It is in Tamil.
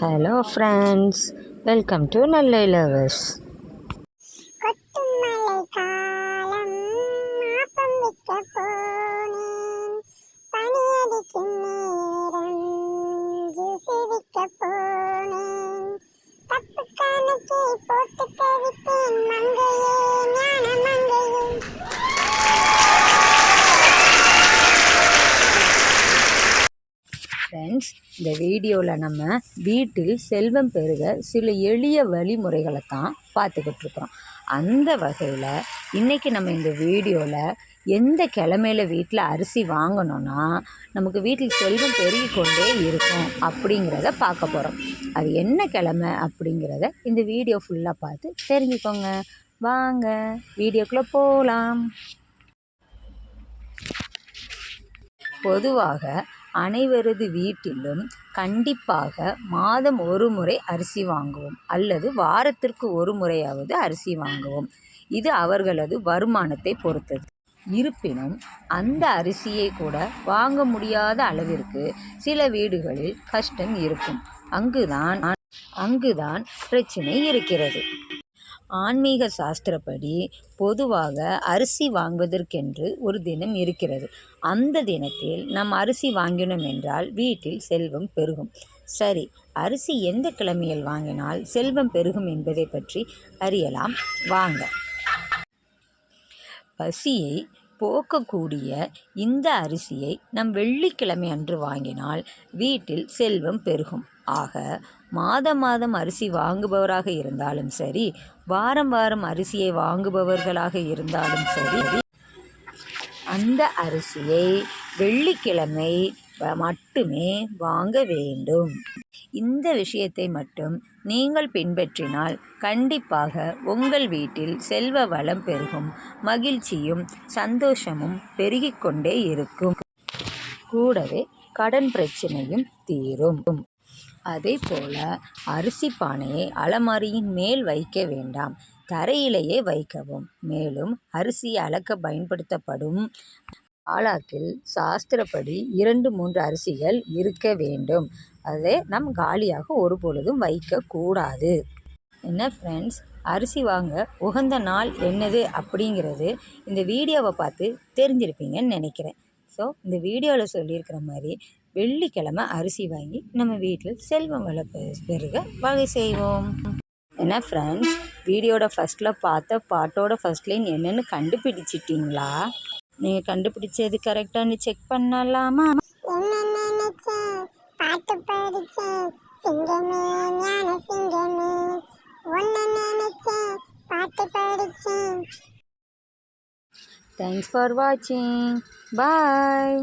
ஹலோ ஃப்ரெண்ட்ஸ் வெல்கம் டு நல்ல லவர்ஸ் கொட்டும் மழை காலம் மாப்பம் விற்க போனேன் ஃப்ரெண்ட்ஸ் இந்த வீடியோவில் நம்ம வீட்டில் செல்வம் பெருக சில எளிய வழிமுறைகளை தான் பார்த்துக்கிட்டு இருக்கிறோம் அந்த வகையில் இன்றைக்கி நம்ம இந்த வீடியோவில் எந்த கிழமையில் வீட்டில் அரிசி வாங்கணும்னா நமக்கு வீட்டில் செல்வம் பெருகிக்கொண்டே இருக்கும் அப்படிங்கிறத பார்க்க போகிறோம் அது என்ன கிழமை அப்படிங்கிறத இந்த வீடியோ ஃபுல்லாக பார்த்து தெரிஞ்சுக்கோங்க. வாங்க வீடியோக்குள்ளே போகலாம் பொதுவாக அனைவரது வீட்டிலும் கண்டிப்பாக மாதம் ஒரு முறை அரிசி வாங்குவோம். அல்லது வாரத்திற்கு ஒரு முறையாவது அரிசி வாங்குவோம். இது அவர்களது வருமானத்தை பொறுத்தது. இருப்பினும் அந்த அரிசியை கூட வாங்க முடியாத அளவிற்கு சில வீடுகளில் கஷ்டம் இருக்கும். அங்குதான் அங்குதான் பிரச்சனை இருக்கிறது. ஆன்மீக சாஸ்திரப்படி பொதுவாக அரிசி வாங்குவதற்கென்று ஒரு தினம் இருக்கிறது. அந்த தினத்தில் நம் அரிசி வாங்கினோம் என்றால் வீட்டில் செல்வம் பெருகும். சரி அரிசி எந்த கிழமையில் வாங்கினால் செல்வம் பெருகும் என்பதை பற்றி அறியலாம். வாங்க. பசியை போக்கக்கூடிய இந்த அரிசியை நம் வெள்ளிக்கிழமை அன்று வாங்கினால் வீட்டில் செல்வம் பெருகும். ஆக மாதம் மாதம் அரிசி வாங்குபவராக இருந்தாலும் சரி வாரம் வாரம் அரிசியை வாங்குபவர்களாக இருந்தாலும் சரி அந்த அரிசியை வெள்ளிக்கிழமை மட்டுமே வாங்க வேண்டும். இந்த விஷயத்தை மட்டும் நீங்கள் பின்பற்றினால் கண்டிப்பாக உங்கள் வீட்டில் செல்வ வளம் பெருகும் மகிழ்ச்சியும் சந்தோஷமும் பெருகிக் கொண்டே இருக்கும். கூடவே கடன் பிரச்சனையும் தீரும். அதே போல அரிசி பானையை அலமாரியின் மேல் வைக்க வேண்டாம். தரையிலேயே வைக்கவும். மேலும் அரிசி அளக்க பயன்படுத்தப்படும் ஆலாக்கில் சாஸ்திரப்படி இரண்டு மூன்று அரிசிகள் இருக்க வேண்டும். அதை நம் காலியாக ஒரு பொழுதும் வைக்கக்கூடாது என்ன ஃப்ரெண்ட்ஸ் அரிசி வாங்க உகந்த நாள் என்னது அப்படிங்கிறது இந்த வீடியோவை பார்த்து தெரிஞ்சிருப்பீங்கன்னு நினைக்கிறேன். ஸோ இந்த வீடியோவில் சொல்லியிருக்கிற மாதிரி வெள்ளிக்கிழமை அரிசி வாங்கி நம்ம வீட்டில் செல்வம் வள பெருக வகை செய்வோம். என்ன ஃப்ரெண்ட்ஸ் வீடியோட ஃபஸ்ட்டில் பார்த்த பாட்டோட ஃபஸ்ட் லைன் என்னென்னு கண்டுபிடிச்சிட்டிங்களா? நீங்கள் கண்டுபிடிச்சது கரெக்டானு செக் பண்ணலாமா? பாட்டு படிச்சேன் சிங்கமே ஞான சிங்கமே. ஒன்ன நினைச்சேன் பாட்டு படிச்சேன் தேங்க்ஸ் ஃபார் வாட்சிங் பாய்